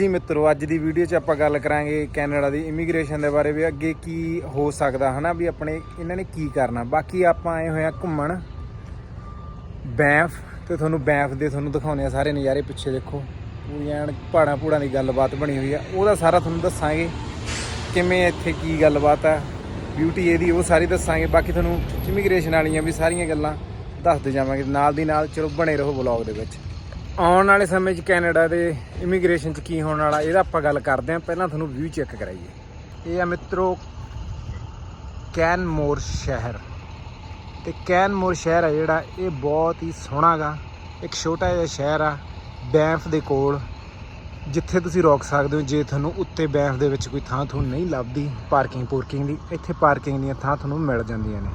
ਜੀ ਮਿੱਤਰੋ, ਅੱਜ ਦੀ ਵੀਡੀਓ 'ਚ ਆਪਾਂ ਗੱਲ ਕਰਾਂਗੇ ਕੈਨੇਡਾ ਦੀ ਇਮੀਗ੍ਰੇਸ਼ਨ ਦੇ ਬਾਰੇ ਵੀ, ਅੱਗੇ ਕੀ ਹੋ ਸਕਦਾ, ਹਨਾ? ਵੀ ਆਪਣੇ ਇਹਨਾਂ ਨੇ ਕੀ ਕਰਨਾ। ਬਾਕੀ ਆਪਾਂ ਆਏ ਹੋਏ ਆ ਘੁੰਮਣ। ਬੈਂਫ, ਤੇ ਤੁਹਾਨੂੰ ਬੈਂਫ ਦੇ ਤੁਹਾਨੂੰ ਦਿਖਾਉਂਦੇ ਆ ਸਾਰੇ ਨਜ਼ਾਰੇ ਪਿੱਛੇ ਦੇਖੋ। ਪੂਰੀਆਂ ਐਨ ਪਹਾੜਾਂ ਪੂੜਾਂ ਦੀ ਗੱਲਬਾਤ ਬਣੀ ਹੋਈ ਆ। ਉਹਦਾ ਸਾਰਾ ਤੁਹਾਨੂੰ ਦੱਸਾਂਗੇ ਕਿਵੇਂ ਇੱਥੇ ਕੀ ਗੱਲਬਾਤ ਆ। ਬਿਊਟੀ ਇਹਦੀ, ਉਹ ਸਾਰੀ ਦੱਸਾਂਗੇ। ਬਾਕੀ ਤੁਹਾਨੂੰ ਇਮੀਗ੍ਰੇਸ਼ਨ ਵਾਲੀਆਂ ਵੀ ਸਾਰੀਆਂ ਗੱਲਾਂ ਦੱਸਦੇ ਜਾਵਾਂਗੇ। ਨਾਲ ਦੀ ਨਾਲ ਚਲੋ ਬਣੇ ਰਹੋ ਵਲੌਗ ਦੇ ਵਿੱਚ। ਆਉਣ ਵਾਲੇ ਸਮੇਂ 'ਚ ਕੈਨੇਡਾ ਦੇ ਇਮੀਗ੍ਰੇਸ਼ਨ 'ਚ ਕੀ ਹੋਣ ਵਾਲਾ, ਇਹਦਾ ਆਪਾਂ ਗੱਲ ਕਰਦੇ ਹਾਂ। ਪਹਿਲਾਂ ਤੁਹਾਨੂੰ ਵਿਊ ਚੈੱਕ ਕਰਾਈਏ। ਇਹ ਆ ਮਿੱਤਰੋ ਕੈਨਮੋਰ ਸ਼ਹਿਰ। ਤੇ ਕੈਨਮੋਰ ਸ਼ਹਿਰ ਹੈ ਜਿਹੜਾ, ਇਹ ਬਹੁਤ ਹੀ ਸੋਹਣਾ ਗਾ ਇੱਕ ਛੋਟਾ ਜਿਹਾ ਸ਼ਹਿਰ ਆ, ਬੈਂਫ ਦੇ ਕੋਲ। ਜਿੱਥੇ ਤੁਸੀਂ ਰੋਕ ਸਕਦੇ ਹੋ, ਜੇ ਤੁਹਾਨੂੰ ਉੱਤੇ ਬੈਂਫ ਦੇ ਵਿੱਚ ਕੋਈ ਥਾਂ ਤੁਹਾਨੂੰ ਨਹੀਂ ਲੱਭਦੀ ਪਾਰਕਿੰਗ ਪੂਰਕਿੰਗ ਦੀ, ਇੱਥੇ ਪਾਰਕਿੰਗ ਦੀਆਂ ਥਾਂ ਤੁਹਾਨੂੰ ਮਿਲ ਜਾਂਦੀਆਂ ਨੇ।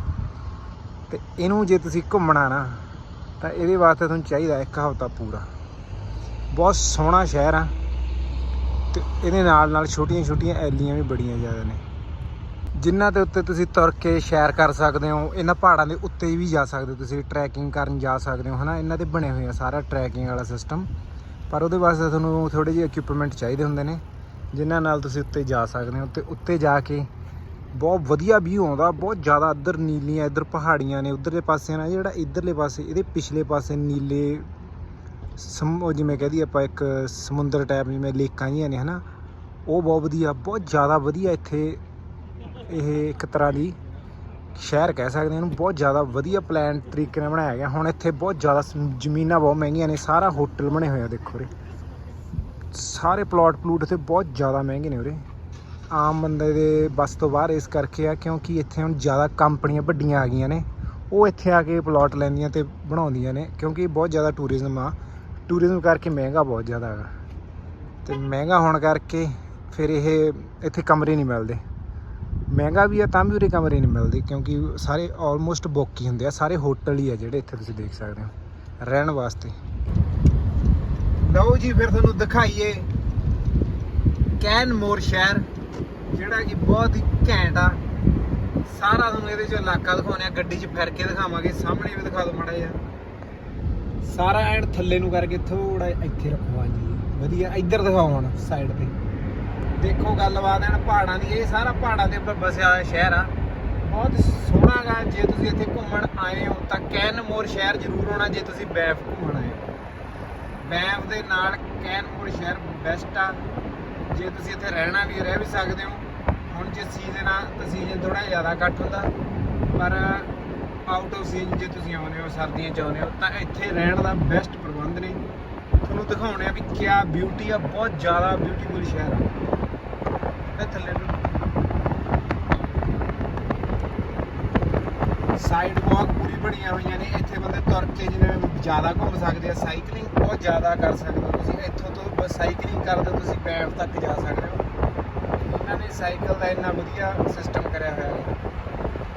ਤੇ ਇਹਨੂੰ ਜੇ ਤੁਸੀਂ ਘੁੰਮਣਾ ਨਾ, ਤਾਂ ਇਹਦੇ ਵਾਸਤੇ ਤੁਹਾਨੂੰ ਚਾਹੀਦਾ ਇੱਕ ਹਫ਼ਤਾ ਪੂਰਾ। ਬਹੁਤ ਸੋਹਣਾ ਸ਼ਹਿਰ ਆ ਤੇ ਇਹਦੇ ਨਾਲ ਨਾਲ ਛੋਟੀਆਂ ਛੋਟੀਆਂ ਐਲੀਆਂ ਵੀ ਬੜੀਆਂ ਜ਼ਿਆਦਾ ਨੇ। ਜਿਨ੍ਹਾਂ ਦੇ ਉੱਤੇ ਤੁਸੀਂ ਤੁਰ ਕੇ ਸੈਰ ਕਰ ਸਕਦੇ ਹੋ, ਇਹਨਾਂ ਪਹਾੜਾਂ ਦੇ ਉੱਤੇ ਵੀ ਜਾ ਸਕਦੇ ਹੋ, ਤੁਸੀਂ ਟਰੈਕਿੰਗ ਕਰਨ ਜਾ ਸਕਦੇ ਹੋ, ਹਨਾ? ਇਹਨਾਂ ਦੇ ਬਣੇ ਹੋਏ ਆ ਸਾਰਾ ਟਰੈਕਿੰਗ ਵਾਲਾ ਸਿਸਟਮ ਪਰ ਉਹਦੇ ਵਾਸਤੇ ਤੁਹਾਨੂੰ ਥੋੜੇ ਜਿਹੇ ਇਕਵਿਪਮੈਂਟ ਚਾਹੀਦੇ ਹੁੰਦੇ ਨੇ, ਜਿਨ੍ਹਾਂ ਨਾਲ ਤੁਸੀਂ ਉੱਤੇ ਜਾ ਸਕਦੇ ਹੋ ਤੇ ਉੱਤੇ ਜਾ ਕੇ ਬਹੁਤ ਵਧੀਆ ਵਿਊ ਆਉਂਦਾ, ਬਹੁਤ ਜ਼ਿਆਦਾ ਇੱਧਰ ਨੀਲੀਆਂ ਇੱਧਰ ਪਹਾੜੀਆਂ ਨੇ, ਉਧਰਲੇ ਪਾਸੇ ਨਾ ਜਿਹੜਾ ਇੱਧਰਲੇ ਪਾਸੇ, ਇਹਦੇ ਪਿਛਲੇ ਪਾਸੇ ਨੀਲੇ ਸਮ, ਉਹ ਜਿਵੇਂ ਕਹਦੀ ਆਪਾਂ ਇੱਕ ਸਮੁੰਦਰ ਟਾਈਪ ਜਿਵੇਂ ਲੇਕਾਂ ਜਿਹੀਆਂ ਨੇ, ਹਨਾ? ਉਹ ਬਹੁਤ ਵਧੀਆ, ਬਹੁਤ ਜ਼ਿਆਦਾ ਵਧੀਆ ਇੱਥੇ ਇਹ ਇੱਕ ਤਰ੍ਹਾਂ ਦੀ ਸ਼ਹਿਰ ਕਹਿ ਸਕਦੇ ਹਾਂ ਇਹਨੂੰ, ਬਹੁਤ ਜ਼ਿਆਦਾ ਵਧੀਆ ਪਲਾਨ ਤਰੀਕੇ ਨਾਲ ਬਣਾਇਆ ਗਿਆ। ਹੁਣ ਇੱਥੇ ਬਹੁਤ ਜ਼ਿਆਦਾ ਜ਼ਮੀਨਾਂ ਬਹੁਤ ਮਹਿੰਗੀਆਂ ਨੇ, ਸਾਰਾ ਹੋਟਲ ਬਣੇ ਹੋਏ ਆ, ਦੇਖੋ ਰੇ ਸਾਰੇ ਪਲਾਟ ਪਲੂਟ ਇੱਥੇ ਬਹੁਤ ਜ਼ਿਆਦਾ ਮਹਿੰਗੇ ਨੇ ਉਰੇ। ਆਮ ਬੰਦੇ ਦੇ ਬਸ ਤੋਂ ਬਾਹਰ ਇਸ ਕਰਕੇ ਆ, ਕਿਉਂਕਿ ਇੱਥੇ ਹੁਣ ਜ਼ਿਆਦਾ ਕੰਪਨੀਆਂ ਵੱਡੀਆਂ ਆ ਗਈਆਂ ਨੇ। ਉਹ ਇੱਥੇ ਆ ਕੇ ਪਲਾਟ ਲੈਂਦੀਆਂ ਤੇ ਬਣਾਉਂਦੀਆਂ ਨੇ, ਕਿਉਂਕਿ ਬਹੁਤ ਜ਼ਿਆਦਾ ਟੂਰਿਜ਼ਮ ਆ। ਟੂਰਿਜ਼ਮ ਕਰਕੇ ਮਹਿੰਗਾ ਬਹੁਤ ਜ਼ਿਆਦਾ ਹੈਗਾ। ਤੇ ਮਹਿੰਗਾ ਹੋਣ ਕਰਕੇ ਫਿਰ ਇਹ ਇੱਥੇ ਕਮਰੇ ਨਹੀਂ ਮਿਲਦੇ। ਮਹਿੰਗਾ ਵੀ ਆ ਤਾਂ ਵੀ ਉਰੇ ਕਮਰੇ ਨਹੀਂ ਮਿਲਦੇ ਕਿਉਂਕਿ ਸਾਰੇ ਆਲਮੋਸਟ ਬੁੱਕ ਹੀ ਹੁੰਦੇ ਆ, ਸਾਰੇ ਹੋਟਲ ਹੀ ਆ ਜਿਹੜੇ ਇੱਥੇ ਤੁਸੀਂ ਦੇਖ ਸਕਦੇ ਹੋ, ਰਹਿਣ ਵਾਸਤੇ। ਲਓ ਜੀ, ਫਿਰ ਤੁਹਾਨੂੰ ਦਿਖਾਈਏ ਕੈਨਮੋਰ ਸ਼ਹਿਰ, ਜਿਹੜਾ ਕਿ ਬਹੁਤ ਹੀ ਘੈਂਟ ਆ। ਸਾਰਾ ਤੁਹਾਨੂੰ ਇਹਦੇ ਚ ਇਲਾਕਾ ਦਿਖਾਉਣੇ ਆ, ਗੱਡੀ 'ਚ ਫਿਰ ਕੇ ਦਿਖਾਵਾਂਗੇ, ਸਾਹਮਣੇ ਵੀ ਦਿਖਾ ਦਿਓ ਮਾੜਾ ਜਿਹਾ। ਸਾਰਾ ਐਨ ਥੱਲੇ ਨੂੰ ਕਰਕੇ ਥੋੜਾ ਇੱਥੇ ਰੱਖੋ ਆ ਜੀ। ਵਧੀਆ, ਇੱਧਰ ਦਿਖਾਓ ਹੁਣ ਸਾਈਡ ਤੇ। ਦੇਖੋ ਗੱਲਬਾਤ, ਐਨ ਪਹਾੜਾਂ ਦੀ, ਇਹ ਸਾਰਾ ਪਹਾੜਾਂ ਦੇ ਉੱਪਰ ਵਸਿਆ ਹੋਇਆ ਸ਼ਹਿਰ ਆ। ਬਹੁਤ ਸੋਹਣਾ ਗਾ, ਜੇ ਤੁਸੀਂ ਇੱਥੇ ਘੁੰਮਣ ਆਏ ਹੋ ਤਾਂ ਕੈਨਮੋਰ ਸ਼ਹਿਰ ਜ਼ਰੂਰ ਆਉਣਾ, ਜੇ ਤੁਸੀਂ ਬੈਫ ਘੁੰਮਣ ਆਏ ਹੋ। ਬੈਫ ਦੇ ਨਾਲ ਕੈਨਮੋਰ ਸ਼ਹਿਰ ਬੈਸਟ ਆ। ਜੇ ਤੁਸੀਂ ਇੱਥੇ ਰਹਿਣਾ ਵੀ ਰਹਿ ਵੀ ਸਕਦੇ ਹੋ। ਹੁਣ ਜੇ ਸੀਜ਼ਨ ਆ, ਤਾਂ ਸੀਜ਼ਨ ਥੋੜਾ ਜ਼ਿਆਦਾ ਘੱਟ ਹੁੰਦਾ। ਪਰ ਆਊਟ ਆਫ ਸੀਜ਼ਨ ਜੇ ਤੁਸੀਂ ਆਉਂਦੇ ਹੋ, ਸਰਦੀਆਂ ਚ ਆਉਂਦੇ ਹੋ, ਤਾਂ ਇੱਥੇ ਰਹਿਣ ਦਾ ਬੈਸਟ ਪ੍ਰਬੰਧ ਨੇ। ਤੁਹਾਨੂੰ ਦਿਖਾਉਣੇ ਆ ਵੀ ਕਿਆ ਬਿਊਟੀ ਆ, ਬਹੁਤ ਜ਼ਿਆਦਾ ਬਿਊਟੀਫੁਲ ਸ਼ਹਿਰ ਆ। ਇਹ ਥੱਲੇ ਨੂੰ ਸਾਈਡ ਵਾਕ ਪੂਰੀ ਬਣੀਆਂ ਹੋਈਆਂ ਨੇ। ਇੱਥੇ ਬੰਦੇ ਤੁਰ ਕੇ ਜਿਵੇਂ ਜ਼ਿਆਦਾ ਘੁੰਮ ਸਕਦੇ ਆ ਸਾਈਕਲਿੰਗ ਬਹੁਤ ਜ਼ਿਆਦਾ ਕਰ ਸਕਦੇ ਹੋ ਤੁਸੀਂ। ਇੱਥੋਂ ਤੋਂ ਬਸ ਸਾਈਕਲਿੰਗ ਕਰਦੇ ਤੁਸੀਂ ਬੈਂਫ ਤੱਕ ਜਾ ਸਕਦੇ ਹੋ। ਇਹਨਾਂ ਨੇ ਸਾਈਕਲ ਦਾ ਇੰਨਾ ਵਧੀਆ ਸਿਸਟਮ ਕਰਿਆ ਹੋਇਆ ਹੈ।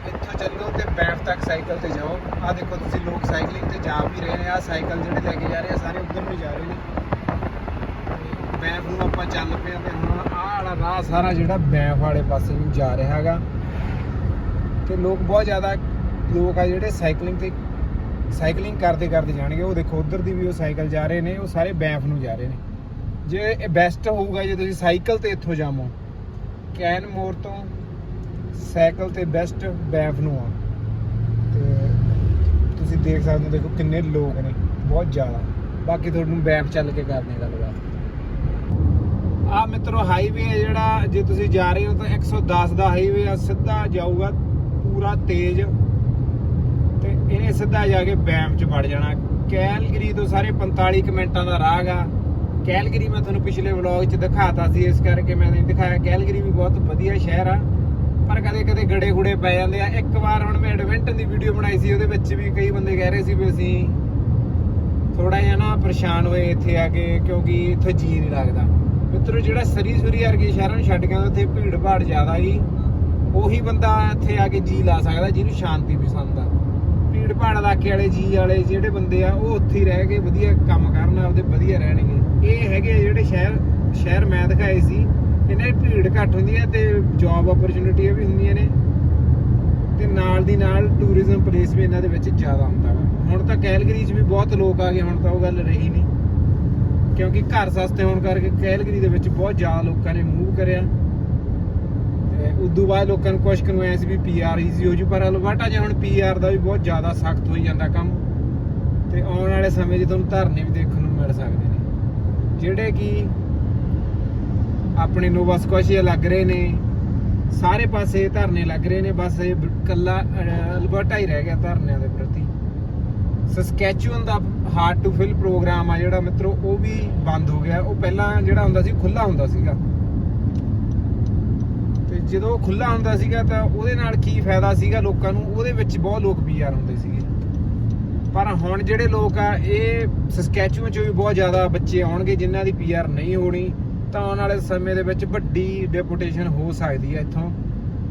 ਇੱਥੋਂ ਚੱਲੋ ਤੇ ਬੈਂਫ ਤੱਕ ਸਾਈਕਲ ਤੇ ਜਾਓ। ਆ ਦੇਖੋ ਤੁਸੀਂ ਲੋਕ ਸਾਈਕਲਿੰਗ ਤੇ ਜਾ ਵੀ ਰਹੇ ਨੇ ਆ ਸਾਈਕਲ ਜਿਹੜੇ ਲੈ ਕੇ ਜਾ ਰਹੇ ਆ, ਸਾਰੇ ਉੱਧਰ ਨੂੰ ਜਾ ਰਹੇ ਨੇ। ਤੇ ਬੈਂਫ ਨੂੰ ਆਪਾਂ ਚੱਲ ਪਏ ਆ ਤੇ ਹੁਣ ਆਹ ਵਾਲਾ ਰਾਹ ਸਾਰਾ ਜਿਹੜਾ ਬੈਂਫ ਵਾਲੇ ਪਾਸੇ ਨੂੰ ਜਾ ਰਿਹਾ ਹੈਗਾ। ਤੇ ਲੋਕ ਬਹੁਤ ਜ਼ਿਆਦਾ ਲੋਕ ਆ ਜਿਹੜੇ ਸਾਈਕਲਿੰਗ ਤੇ ਸਾਈਕਲਿੰਗ ਕਰਦੇ ਕਰਦੇ ਜਾਣਗੇ। ਉਹ ਦੇਖੋ ਉਧਰ ਦੀ ਵੀ ਉਹ ਸਾਈਕਲ ਜਾ ਰਹੇ ਨੇ, ਉਹ ਸਾਰੇ ਬੈਂਫ ਨੂੰ ਜਾ ਰਹੇ ਨੇ। ਜੇ ਇਹ ਬੈਸਟ ਹੋਊਗਾ, ਜੇ ਤੁਸੀਂ ਸਾਈਕਲ ਤੇ ਇੱਥੋਂ ਜਾਵੋ, ਕੈਨ ਮੋਰ ਤੋਂ ਸਾਈਕਲ ਤੇ ਬੈਸਟ ਬੈਂਫ ਨੂੰ ਆ। ਤੇ ਤੁਸੀਂ ਦੇਖ ਸਕਦੇ ਹੋ, ਦੇਖੋ ਕਿੰਨੇ ਲੋਕ ਨੇ, ਬਹੁਤ ਜ਼ਿਆਦਾ। ਬਾਕੀ ਤੁਹਾਨੂੰ ਬੈਂਫ ਚੱਲ ਕੇ ਕਰਨੇ ਗੱਲਬਾਤ। ਆ ਮਿੱਤਰੋ ਹਾਈਵੇ ਹੈ ਜਿਹੜਾ, ਜੇ ਤੁਸੀਂ ਜਾ ਰਹੇ ਹੋ ਤਾਂ 110 ਦਾ ਹਾਈਵੇ ਆ, ਸਿੱਧਾ ਜਾਊਗਾ, ਪੂਰਾ ਤੇਜ਼। ਤੇ ਇਹਨੇ ਸਿੱਧਾ ਜਾ ਕੇ ਬੈਮ ਚ ਵੜ ਜਾਣਾ। ਕੈਲਗਰੀ ਤੋਂ ਸਾਰੇ 45 ਕੁ ਮਿੰਟਾਂ ਦਾ ਰਾਹ ਗਾ। ਕੈਲਗਰੀ ਮੈਂ ਤੁਹਾਨੂੰ ਪਿਛਲੇ ਵਲੌਗ 'ਚ ਦਿਖਾਤਾ ਸੀ, ਇਸ ਕਰਕੇ ਮੈਂ ਨਹੀਂ ਦਿਖਾਇਆ। ਕੈਲਗਰੀ ਵੀ ਬਹੁਤ ਵਧੀਆ ਸ਼ਹਿਰ ਆ। ਪਰ ਕਦੇ ਕਦੇ ਗੜੇ ਗੁੜੇ ਪੈ ਜਾਂਦੇ ਆ। ਇੱਕ ਵਾਰ ਹੁਣ ਮੈਂ ਐਡਵੈਂਟਨ ਦੀ ਵੀਡੀਓ ਬਣਾਈ ਸੀ, ਉਹਦੇ ਵਿੱਚ ਵੀ ਕਈ ਬੰਦੇ ਕਹਿ ਰਹੇ ਸੀ ਵੀ ਅਸੀਂ ਥੋੜਾ ਜਿਹਾ ਨਾ ਪਰੇਸ਼ਾਨ ਹੋਏ ਇੱਥੇ ਆ ਕੇ, ਕਿਉਂਕਿ ਇੱਥੇ ਜੀ ਨਹੀਂ ਲੱਗਦਾ। ਮਿੱਤਰੋ, ਜਿਹੜਾ ਸਰੀ ਸੁਰੀ ਵਰਗੇ ਸ਼ਹਿਰਾਂ ਨੂੰ ਛੱਡ ਕੇ ਉੱਥੇ ਭੀੜ ਭਾੜ ਜ਼ਿਆਦਾ ਹੀ ਉਹੀ ਬੰਦਾ ਇੱਥੇ ਆ ਕੇ ਜੀ ਲਾ ਸਕਦਾ, ਜਿਹਨੂੰ ਸ਼ਾਂਤੀ ਪਸੰਦ ਆ। ਭੀੜ ਭਾੜ ਇਲਾਕੇ ਵਾਲੇ, ਜੀ ਵਾਲੇ ਜਿਹੜੇ ਬੰਦੇ ਆ, ਉਹ ਉੱਥੇ ਹੀ ਰਹਿ ਕੇ ਵਧੀਆ ਕੰਮ ਕਰਨ, ਆਪਦੇ ਵਧੀਆ ਰਹਿਣਗੇ। ਇਹ ਹੈਗੇ ਆ ਜਿਹੜੇ ਸ਼ਹਿਰ ਸ਼ਹਿਰ ਮੈਂ ਦਿਖਾਏ ਸੀ ਇਹਨਾਂ ਦੀ ਭੀੜ ਘੱਟ ਹੁੰਦੀ ਹੈ ਤੇ ਜੌਬ ਓਪਰਚੁਨਿਟੀਆਂ ਵੀ ਹੁੰਦੀਆਂ ਨੇ। ਤੇ ਨਾਲ ਦੀ ਨਾਲ ਟੂਰਿਜ਼ਮ ਪਲੇਸ ਵੀ ਇਹਨਾਂ ਦੇ ਵਿੱਚ ਜ਼ਿਆਦਾ ਹੁੰਦਾ ਵਾ। ਹੁਣ ਤਾਂ ਕੈਲਗਰੀ 'ਚ ਵੀ ਬਹੁਤ ਲੋਕ ਆ ਗਏ, ਹੁਣ ਤਾਂ ਉਹ ਗੱਲ ਰਹੀ ਨਹੀਂ। ਕਿਉਂਕਿ ਘਰ ਸਸਤੇ ਹੋਣ ਕਰਕੇ ਕੈਲਗਰੀ ਦੇ ਵਿੱਚ ਬਹੁਤ ਜ਼ਿਆਦਾ ਲੋਕਾਂ ਨੇ ਮੂਵ ਕਰਿਆ। ਤੇ ਉਦੋਂ ਬਾਅਦ ਲੋਕਾਂ ਨੂੰ ਕੁਝ ਨੂੰ ਸੀ ਵੀ ਪੀਆਰ ਈਜ਼ੀ ਹੋ ਜੂ, ਪਰ ਅਲਬਰਟਾ 'ਚ ਹੁਣ ਪੀਆਰ ਦਾ ਵੀ ਬਹੁਤ ਜ਼ਿਆਦਾ ਸਖਤ ਹੋਈ ਜਾਂਦਾ ਕੰਮ, ਤੇ ਆਉਣ ਵਾਲੇ ਸਮੇਂ 'ਚ ਤੁਹਾਨੂੰ ਧਰਨੇ ਵੀ ਦੇਖਣ ਨੂੰ ਮਿਲ ਸਕਦੇ ਨੇ। ਜਿਹੜੇ ਕਿ ਆਪਣੇ ਨੋਵਾ ਸਕੋਸ਼ੀਆ ਲੱਗ ਰਹੇ ਨੇ। ਸਾਰੇ ਪਾਸੇ ਧਰਨੇ ਲੱਗ ਰਹੇ ਨੇ, ਬਸ ਇਹ ਬ- ਕੱਲਾ ਅਲਬਰਟਾ ਹੀ ਰਹਿ ਗਿਆ ਧਰਨਿਆਂ ਦੇ ਪ੍ਰਤੀ। ਸਸਕੈਚੂਅਨ ਦਾ ਹਾਰਡ ਟੂ ਫਿਲ ਪ੍ਰੋਗਰਾਮ ਆ ਜਿਹੜਾ ਮਿੱਤਰੋ, ਉਹ ਵੀ ਬੰਦ ਹੋ ਗਿਆ। ਉਹ ਪਹਿਲਾਂ ਜਿਹੜਾ ਹੁੰਦਾ ਸੀ ਖੁੱਲਾ ਹੁੰਦਾ ਸੀਗਾ। ਤੇ ਜਦੋਂ ਖੁੱਲਾ ਹੁੰਦਾ ਸੀਗਾ, ਤਾਂ ਉਹਦੇ ਨਾਲ ਕੀ ਫਾਇਦਾ ਸੀਗਾ ਲੋਕਾਂ ਨੂੰ? ਉਹਦੇ ਵਿੱਚ ਬਹੁਤ ਲੋਕ ਪੀਆਰ ਹੁੰਦੇ ਸੀਗੇ। ਪਰ ਹੁਣ ਜਿਹੜੇ ਲੋਕ ਆ, ਇਹ ਸਸਕੈਚੂਅਨ ਚੋਂ ਵੀ ਬਹੁਤ ਜ਼ਿਆਦਾ ਬੱਚੇ ਆਉਣਗੇ, ਜਿਨ੍ਹਾਂ ਦੀ ਪੀਆਰ ਨਹੀਂ ਹੋਣੀ। ਤਾਂ ਆਉਣ ਵਾਲੇ ਸਮੇਂ ਦੇ ਵਿੱਚ ਵੱਡੀ ਡੈਪੂਟੇਸ਼ਨ ਹੋ ਸਕਦੀ ਹੈ ਇੱਥੋਂ,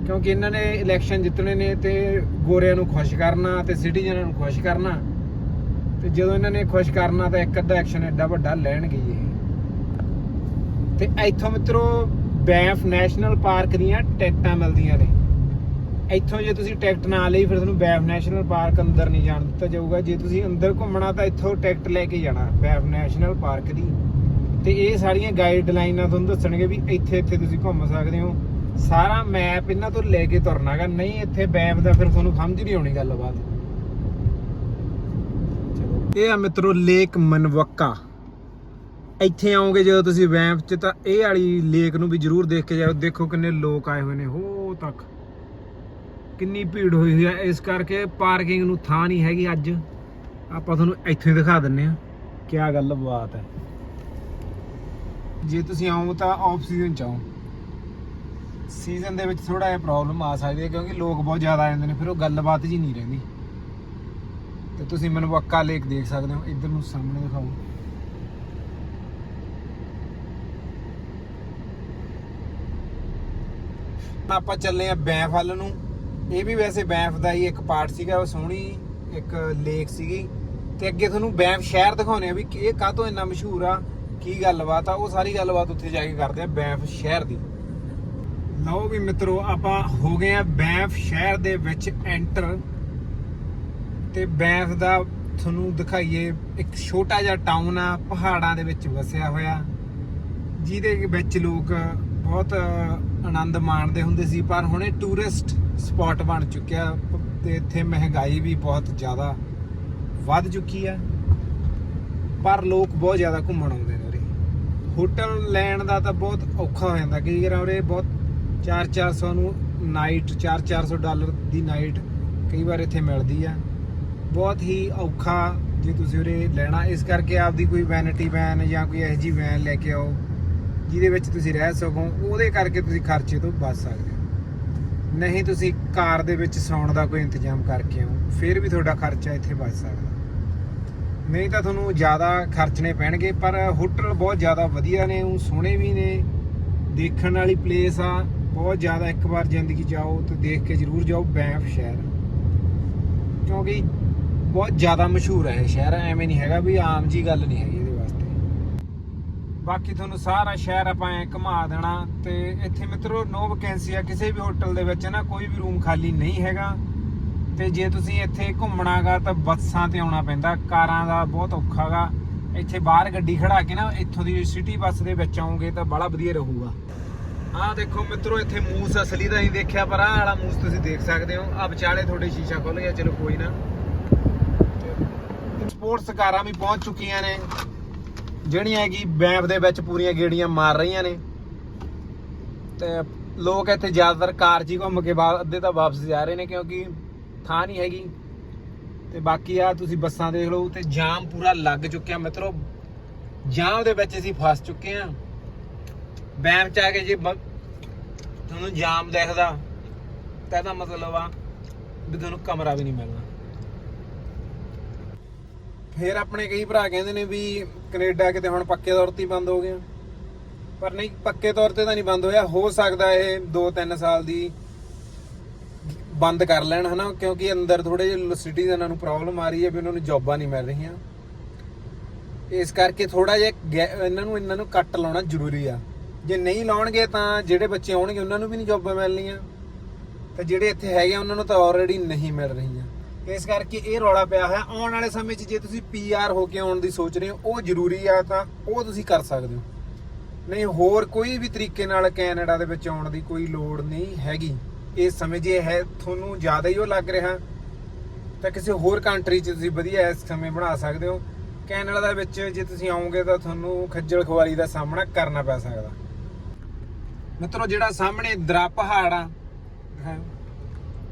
ਕਿਉਂਕਿ ਇਹਨਾਂ ਨੇ ਇਲੈਕਸ਼ਨ ਜਿੱਤਣੇ ਨੇ ਤੇ ਗੋਰਿਆਂ ਨੂੰ ਖੁਸ਼ ਕਰਨਾ ਤੇ ਸਿਟੀਜ਼ਨਾਂ ਨੂੰ ਖੁਸ਼ ਕਰਨਾ। ਤੇ ਜਦੋਂ ਇਹਨਾਂ ਨੇ ਖੁਸ਼ ਕਰਨਾ ਤਾਂ ਇੱਕ ਅੱਧਾ ਐਕਸ਼ਨ ਐਡਾ ਵੱਡਾ ਲੈਣਗੇ ਇਹ। ਤੇ ਇੱਥੋਂ ਮਿੱਤਰੋ ਬੈਂਫ ਨੈਸ਼ਨਲ ਪਾਰਕ ਦੀਆਂ ਟਿਕਟਾਂ ਮਿਲਦੀਆਂ ਨੇ। ਇੱਥੋਂ ਜੇ ਤੁਸੀਂ ਟਿਕਟ ਨਾ ਲਈ, ਫਿਰ ਤੁਹਾਨੂੰ ਬੈਫ ਨੈਸ਼ਨਲ ਪਾਰਕ ਅੰਦਰ ਨਹੀਂ ਜਾਣ ਦਿੱਤਾ ਜਾਊਗਾ। ਜੇ ਤੁਸੀਂ ਅੰਦਰ ਘੁੰਮਣਾ ਤਾਂ ਇੱਥੋਂ ਟਿਕਟ ਲੈ ਕੇ ਜਾਣਾ ਬੈਫ ਨੈਸ਼ਨਲ ਪਾਰਕ ਦੀ। ਤੇ ਇਹ ਸਾਰੀਆਂ ਗਾਈਡਲਾਈਨਾਂ ਤੁਹਾਨੂੰ ਦੱਸਣਗੇ ਵੀ ਇੱਥੇ ਇੱਥੇ ਤੁਸੀਂ ਘੁੰਮ ਸਕਦੇ ਹੋ। ਸਾਰਾ ਮੈਪ ਇਹਨਾਂ ਤੋਂ ਲੈ ਕੇ ਤੁਰਨਾਗਾ ਨਹੀਂ ਇੱਥੇ ਬੈਂਫ ਦਾ ਫਿਰ ਤੁਹਾਨੂੰ ਸਮਝ ਨਹੀਂ ਆਉਣੀ ਗੱਲਬਾਤ। ਇਹ ਆ ਮਿੱਤਰੋ ਲੇਕ ਮਨਵੱਕਾ ਇੱਥੇ ਆਓਗੇ ਜਦੋਂ ਤੁਸੀਂ ਵੈਂਪ 'ਚ ਤਾਂ ਇਹ ਵਾਲੀ ਲੇਕ ਨੂੰ ਵੀ ਜ਼ਰੂਰ ਦੇਖ ਕੇ ਜਾਓ। ਦੇਖੋ ਕਿੰਨੇ ਲੋਕ ਆਏ ਹੋਏ ਨੇ। ਹੋ ਤੱਕ। ਕਿੰਨੀ ਭੀੜ ਹੋਈ ਹੋਈ ਹੈ ਇਸ ਕਰਕੇ ਪਾਰਕਿੰਗ ਨੂੰ ਥਾਂ ਨਹੀਂ ਹੈਗੀ ਅੱਜ। ਆਪਾਂ ਤੁਹਾਨੂੰ ਇੱਥੇ ਹੀ ਦਿਖਾ ਦਿੰਨੇ ਆ। ਕੀ ਗੱਲ ਬਾਤ ਹੈ। ਜੇ ਤੁਸੀਂ ਆਓ ਤਾਂ ਆਫ ਸੀਜ਼ਨ ਚ ਆਓ। ਸੀਜ਼ਨ ਦੇ ਵਿੱਚ ਥੋੜਾ ਜਿਹਾ ਪ੍ਰੋਬਲਮ ਆ ਸਕਦੀ ਹੈ ਕਿਉਂਕਿ ਲੋਕ ਬਹੁਤ ਜ਼ਿਆਦਾ ਆ ਜਾਂਦੇ ਨੇ, ਫਿਰ ਉਹ ਗੱਲਬਾਤ ਜੀ ਨਹੀਂ ਰਹਿੰਦੀ। ਤੇ ਤੁਸੀਂ ਮੈਨੂੰ ਵੱਕਾ ਲੇਕ ਦੇਖ ਸਕਦੇ ਹੋ, ਇੱਧਰ ਨੂੰ ਸਾਹਮਣੇ ਦਿਖਾਓ। ਆਪਾਂ ਚੱਲੇ ਆ ਬੈਂਫ ਵੱਲ ਨੂੰ। ਇਹ ਵੀ ਵੈਸੇ ਬੈਂਫ ਦਾ ਹੀ ਇੱਕ ਪਾਰਟ ਸੀਗਾ, ਉਹ ਸੋਹਣੀ ਇੱਕ ਲੇਕ ਸੀਗੀ। ਤੇ ਅੱਗੇ ਤੁਹਾਨੂੰ ਬੈਂਫ ਸ਼ਹਿਰ ਦਿਖਾਉਣੇ ਆ ਵੀ ਇਹ ਕਾਹ ਤੋਂ ਇੰਨਾ ਮਸ਼ਹੂਰ ਆ ਕੀ ਗੱਲਬਾਤ ਆ? ਉਹ ਸਾਰੀ ਗੱਲਬਾਤ ਉੱਥੇ ਜਾ ਕੇ ਕਰਦੇ ਆ ਬੈਂਫ ਸ਼ਹਿਰ ਦੀ। ਲਓ ਵੀ ਮਿੱਤਰੋ, ਆਪਾਂ ਹੋ ਗਏ ਆ ਬੈਂਫ ਸ਼ਹਿਰ ਦੇ ਵਿੱਚ ਐਂਟਰ ਤੇ ਬੈਂਫ ਦਾ ਤੁਹਾਨੂੰ ਦਿਖਾਈਏ, ਇੱਕ ਛੋਟਾ ਜਿਹਾ ਟਾਊਨ ਆ, ਪਹਾੜਾਂ ਦੇ ਵਿੱਚ ਵਸਿਆ ਹੋਇਆ। ਜਿਹਦੇ ਵਿੱਚ ਲੋਕ ਬਹੁਤ ਆਨੰਦ ਮਾਣਦੇ ਹੁੰਦੇ ਸੀ, ਪਰ ਹੁਣ ਇਹ ਟੂਰਿਸਟ ਸਪੌਟ ਬਣ ਚੁੱਕਿਆ ਤੇ ਇੱਥੇ ਮਹਿੰਗਾਈ ਵੀ ਬਹੁਤ ਜ਼ਿਆਦਾ ਵੱਧ ਚੁੱਕੀ ਆ। ਪਰ ਲੋਕ ਬਹੁਤ ਜ਼ਿਆਦਾ ਘੁੰਮਣ ਆਉਂਦੇ ਹੋਟਲ ਲੈਣ ਦਾ ਤਾਂ ਬਹੁਤ ਔਖਾ ਹੋ ਜਾਂਦਾ। ਕਈ ਵਾਰ ਉਰੇ ਬਹੁਤ 4-400 ਨੂੰ ਨਾਈਟ 4-400 ਡਾਲਰ ਦੀ ਨਾਈਟ ਕਈ ਵਾਰ ਇੱਥੇ ਮਿਲਦੀ ਆ। ਬਹੁਤ ਹੀ ਔਖਾ ਜੇ ਤੁਸੀਂ ਉਰੇ ਲੈਣਾ। ਇਸ ਕਰਕੇ ਆਪਦੀ ਕੋਈ ਵੈਨਿਟੀ ਵੈਨ ਜਾਂ ਕੋਈ ਇਹੋ ਜਿਹੀ ਵੈਨ ਲੈ ਕੇ ਆਓ, ਜਿਹਦੇ ਵਿੱਚ ਤੁਸੀਂ ਰਹਿ ਸਕੋ। ਉਹਦੇ ਕਰਕੇ ਤੁਸੀਂ ਖਰਚੇ ਤੋਂ ਬਚ ਸਕਦੇ ਹੋ। ਨਹੀਂ ਤੁਸੀਂ ਕਾਰ ਦੇ ਵਿੱਚ ਸੌਣ ਦਾ ਕੋਈ ਇੰਤਜ਼ਾਮ ਕਰਕੇ ਆਓ, ਫਿਰ ਵੀ ਤੁਹਾਡਾ ਖਰਚਾ ਇੱਥੇ ਬਚ ਸਕਦਾ। ਨਹੀਂ ਤਾਂ ਤੁਹਾਨੂੰ ਜ਼ਿਆਦਾ ਖਰਚਣੇ ਪੈਣਗੇ, ਪਰ ਹੋਟਲ ਬਹੁਤ ਜ਼ਿਆਦਾ ਵਧੀਆ ਨੇ, ਉਹ ਸੋਹਣੇ ਵੀ ਨੇ, ਦੇਖਣ ਵਾਲੀ ਪਲੇਸ ਆ, ਬਹੁਤ ਜ਼ਿਆਦਾ ਇੱਕ ਵਾਰ ਜ਼ਿੰਦਗੀ ਜਾਓ ਤੇ ਦੇਖ ਕੇ ਜ਼ਰੂਰ ਜਾਓ, ਬੈਂਫ ਸ਼ਹਿਰ। ਕਿਉਂਕਿ ਬਹੁਤ ਜ਼ਿਆਦਾ ਮਸ਼ਹੂਰ ਹੈ ਇਹ ਸ਼ਹਿਰ, ਐਵੇਂ ਨਹੀਂ ਹੈਗਾ ਵੀ ਆਮ ਜੀ ਗੱਲ ਨਹੀਂ ਹੈਗੀ ਇਹਦੇ ਵਾਸਤੇ। ਬਾਕੀ ਤੁਹਾਨੂੰ ਸਾਰਾ ਸ਼ਹਿਰ ਆਪਾਂ ਐ ਘੁਮਾ ਦੇਣਾ ਤੇ ਇੱਥੇ ਮਿੱਤਰੋ ਨੋ ਵੈਕੈਂਸੀ ਆ, ਕਿਸੇ ਵੀ ਹੋਟਲ ਦੇ ਵਿੱਚ ਨਾ ਕੋਈ ਵੀ ਰੂਮ ਖਾਲੀ ਨਹੀਂ ਹੈਗਾ। ਤੇ ਜੇ ਤੁਸੀਂ ਇੱਥੇ ਘੁੰਮਣਾਗਾ ਤਾਂ ਬੱਸਾਂ ਤੇ ਆਉਣਾ ਪੈਂਦਾ, ਕਾਰਾਂ ਦਾ ਬਹੁਤ ਔਖਾਗਾ ਇੱਥੇ ਬਾਹਰ ਗੱਡੀ ਖੜਾ ਕੇ ਨਾ, ਇੱਥੋਂ ਦੀ ਸਿਟੀ ਬੱਸ ਦੇ ਵਿੱਚ ਆਉਂਗੇ ਤਾਂ ਬੜਾ ਵਧੀਆ ਰਹੂਗਾ। ਆਹ ਦੇਖੋ ਮਿੱਤਰੋ, ਇੱਥੇ ਮੂਸ ਅਸਲੀ ਦਾ ਨਹੀਂ ਦੇਖਿਆ, ਪਰ ਆਹ ਵਾਲਾ ਮੂਸ ਤੁਸੀਂ ਦੇਖ ਸਕਦੇ ਹੋ। ਆ ਵਿਚਾਲੇ ਤੁਹਾਡੇ ਸ਼ੀਸ਼ਾ ਖੁੱਲ ਗਿਆ, ਚਲੋ ਕੋਈ ਨਾ। ਸਪੋਰਟਸ ਕਾਰਾਂ ਵੀ ਪਹੁੰਚ ਚੁੱਕੀਆਂ ਨੇ। ਜਿਹੜੀਆਂ ਕਿ ਬੈਂਪ ਦੇ ਵਿੱਚ ਪੂਰੀਆਂ ਗੇੜੀਆਂ ਮਾਰ ਰਹੀਆਂ ਨੇ। ਤੇ ਲੋਕ ਇੱਥੇ ਜ਼ਿਆਦਾਤਰ ਕਾਰ 'ਚ ਹੀ ਘੁੰਮ ਕੇ ਬਾਅਦ ਅੱਧੇ ਤਾਂ ਵਾਪਸ ਜਾ ਰਹੇ ਨੇ, ਕਿਉਂਕਿ ਥਾਂ ਨਹੀਂ ਹੈਗੀ। ਤੇ ਬਾਕੀ ਆ ਤੁਸੀਂ ਬੱਸਾਂ ਦੇਖ ਲਓ, ਤੇ ਜਾਮ ਪੂਰਾ ਲੱਗ ਚੁੱਕਿਆ। ਮਿੱਤਰੋ, ਜਾਮ ਦੇ ਵਿੱਚ ਅਸੀਂ ਫਸ ਚੁੱਕੇ ਆ ਬੈਂਪ 'ਚ ਆ ਕੇ ਜੇ ਤੁਹਾਨੂੰ ਜਾਮ ਦੇਖਦਾ, ਤਾਂ ਇਹਦਾ ਮਤਲਬ ਆ ਵੀ ਤੁਹਾਨੂੰ ਕਮਰਾ ਵੀ ਨਹੀਂ ਮਿਲਣਾ। ਫਿਰ ਆਪਣੇ ਕਈ ਭਰਾ ਕਹਿੰਦੇ ਨੇ ਵੀ ਕੈਨੇਡਾ ਕਿਤੇ ਹੁਣ ਪੱਕੇ ਤੌਰ ਤੇ ਬੰਦ ਹੋ ਗਿਆ ਪਰ ਨਹੀਂ, ਪੱਕੇ ਤੌਰ ਤੇ ਤਾਂ ਨਹੀਂ ਬੰਦ ਹੋਇਆ। ਹੋ ਸਕਦਾ ਇਹ 2-3 ਸਾਲ ਦੀ ਬੰਦ ਕਰ ਲੈਣ ਹਨਾ, ਕਿਉਂਕਿ ਅੰਦਰ ਥੋੜੇ ਜਿਹੇ ਸਿਟੀਜ਼ਨਾਂ ਨੂੰ ਪ੍ਰੋਬਲਮ ਆ ਰਹੀ ਹੈ ਵੀ ਉਹਨਾਂ ਨੂੰ ਜੌਬਾਂ ਨਹੀਂ ਮਿਲ ਰਹੀਆਂ। ਇਸ ਕਰਕੇ ਥੋੜਾ ਜਿਹਾ ਗੈ- ਇਹਨਾਂ ਨੂੰ ਇਹਨਾਂ ਨੂੰ ਕੱਟ ਲਾਉਣਾ ਜ਼ਰੂਰੀ ਆ। ਜੇ ਨਹੀਂ ਲਾਉਣਗੇ ਤਾਂ ਜਿਹੜੇ ਬੱਚੇ ਆਉਣਗੇ, ਉਹਨਾਂ ਨੂੰ ਵੀ ਨਹੀਂ ਜੌਬਾਂ ਮਿਲਣੀਆਂ। ਤੇ ਜਿਹੜੇ ਇੱਥੇ ਹੈਗੇ ਉਹਨਾਂ ਨੂੰ ਤਾਂ ਆਲਰੇਡੀ ਨਹੀਂ ਮਿਲ ਰਹੀਆਂ। ਇਸ ਕਰਕੇ ਇਹ ਰੌਲਾ ਪਿਆ ਹੈ ਆਉਣ ਵਾਲੇ ਸਮੇਂ 'ਚ ਜੇ ਤੁਸੀਂ ਪੀਆਰ ਹੋ ਕੇ ਆਉਣ ਦੀ ਸੋਚ ਰਹੇ ਹੋ, ਉਹ ਜ਼ਰੂਰੀ ਆ ਤਾਂ ਉਹ ਤੁਸੀਂ ਕਰ ਸਕਦੇ ਹੋ। ਨਹੀਂ, ਹੋਰ ਕੋਈ ਵੀ ਤਰੀਕੇ ਨਾਲ ਕੈਨੇਡਾ ਦੇ ਵਿੱਚ ਆਉਣ ਦੀ ਕੋਈ ਲੋੜ ਨਹੀਂ ਹੈਗੀ। ਇਸ ਸਮੇਂ ਜੇ ਹੈ, ਤੁਹਾਨੂੰ ਜ਼ਿਆਦਾ ਹੀ ਉਹ ਲੱਗ ਰਿਹਾ, ਤਾਂ ਕਿਸੇ ਹੋਰ ਕੰਟਰੀ 'ਚ ਤੁਸੀਂ ਵਧੀਆ ਇਸ ਸਮੇਂ ਬਣਾ ਸਕਦੇ ਹੋ। ਕੈਨੇਡਾ ਦੇ ਵਿੱਚ ਜੇ ਤੁਸੀਂ ਆਉਂਗੇ ਤਾਂ ਤੁਹਾਨੂੰ ਖੱਜਲ ਖੁਆਰੀ ਦਾ ਸਾਹਮਣਾ ਕਰਨਾ ਪੈ ਸਕਦਾ। ਮਿੱਤਰੋ, ਜਿਹੜਾ ਸਾਹਮਣੇ ਦਰਾ ਪਹਾੜ ਆ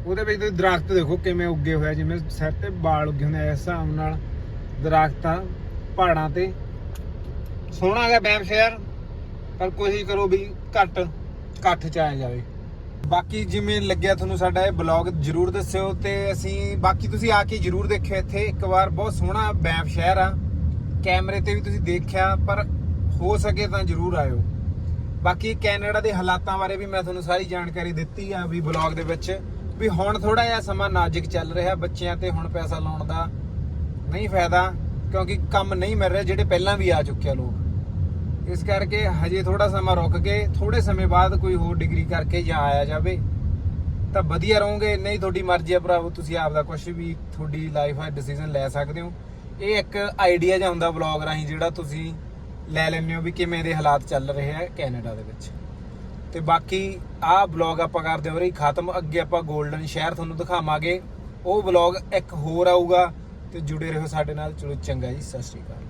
ਉਹਦੇ ਵਿੱਚ ਤੁਸੀਂ ਦਰਖਤ ਦੇਖੋ ਕਿਵੇਂ ਉੱਗੇ ਹੋਇਆ ਜਿਵੇਂ ਸਿਰ ਤੇ ਵਾਲ ਉੱਗੇ ਹੁੰਦੇ ਆ, ਇਸ ਹਿਸਾਬ ਨਾਲ ਦਰਖਤਾਂ ਪਹਾੜਾਂ ਤੇ। ਸੋਹਣਾ ਹੈਗਾ ਬੈਮ ਸ਼ਹਿਰ ਪਰ ਕੋਸ਼ਿਸ਼ ਕਰੋ ਵੀ ਘੱਟ ਇਕੱਠ ਚ ਆਇਆ ਜਾਵੇ। ਬਾਕੀ ਜਿਵੇਂ ਲੱਗਿਆ ਤੁਹਾਨੂੰ ਸਾਡਾ ਇਹ ਬਲੌਗ, ਜਰੂਰ ਦੱਸਿਓ ਤੇ ਅਸੀਂ ਬਾਕੀ ਤੁਸੀਂ ਆ ਕੇ ਜਰੂਰ ਦੇਖਿਓ ਇੱਥੇ। ਇੱਕ ਵਾਰ ਬਹੁਤ ਸੋਹਣਾ ਬੈਮ ਸ਼ਹਿਰ ਆ। ਕੈਮਰੇ ਤੇ ਵੀ ਤੁਸੀਂ ਦੇਖਿਆ, ਪਰ ਹੋ ਸਕੇ ਤਾਂ ਜਰੂਰ ਆਇਓ। ਬਾਕੀ ਕੈਨੇਡਾ ਦੇ ਹਾਲਾਤਾਂ ਬਾਰੇ ਵੀ ਮੈਂ ਤੁਹਾਨੂੰ ਸਾਰੀ ਜਾਣਕਾਰੀ ਦਿੱਤੀ ਆ ਵੀ ਬਲੌਗ ਦੇ ਵਿੱਚ ਵੀ ਹੁਣ ਥੋੜਾ ਜਿਹਾ ਸਮਾਂ ਨਾਜ਼ੁਕ ਚੱਲ ਰਿਹਾ ਬੱਚਿਆਂ ਤੇ ਹੁਣ ਪੈਸਾ ਲਾਉਣ ਦਾ। ਨਹੀਂ ਫਾਇਦਾ, ਕਿਉਂਕਿ ਕੰਮ ਨਹੀਂ ਮਿਲ ਰਿਹਾ, ਜਿਹੜੇ ਪਹਿਲਾਂ ਵੀ ਆ ਚੁੱਕੇ ਆ ਲੋਕ। ਇਸ ਕਰਕੇ ਹਜੇ ਥੋੜਾ ਸਮਾਂ ਰੁਕ ਕੇ ਥੋੜੇ ਸਮੇਂ ਬਾਅਦ ਕੋਈ ਹੋਰ ਡਿਗਰੀ ਕਰਕੇ ਜਾਂ ਆਇਆ ਜਾਵੇ, ਤਾਂ ਵਧੀਆ ਰਹੋਗੇ, ਨਹੀਂ ਤੁਹਾਡੀ ਮਰਜ਼ੀ ਆ ਭਰਾਵੋ, ਤੁਸੀਂ ਆਪ ਦਾ ਕੁਝ ਵੀ ਤੁਹਾਡੀ ਲਾਈਫ ਆ ਡਿਸੀਜਨ ਲੈ ਸਕਦੇ ਹੋ। ਇਹ ਇੱਕ ਆਈਡੀਆ ਜਿਹਾ ਹੁੰਦਾ ਵਲੌਗ ਰਾਹੀਂ, ਜਿਹੜਾ ਤੁਸੀਂ ਲੈ ਲੈਂਦੇ ਹੋ ਵੀ ਕਿਵੇਂ ਦੇ ਹਾਲਾਤ ਚੱਲ ਰਹੇ ਆ ਕੈਨੇਡਾ ਦੇ ਵਿੱਚ। ਤੇ ਬਾਕੀ ਆਹ ਵਲੌਗ ਆਪਾਂ ਕਰਦੇ ਹੋ ਰਹੀ ਖਤਮ, ਅੱਗੇ ਆਪਾਂ 골ਡਨ ਸ਼ਹਿਰ ਤੁਹਾਨੂੰ ਦਿਖਾਵਾਂਗੇ। ਉਹ ਵਲੌਗ ਇੱਕ ਹੋਰ ਆਊਗਾ, ਤੇ ਜੁੜੇ ਰਹੋ ਸਾਡੇ ਨਾਲ, ਚਲੋ ਚੰਗਾ ਜੀ, ਸਤਿ ਸ਼੍ਰੀ ਅਕਾਲ।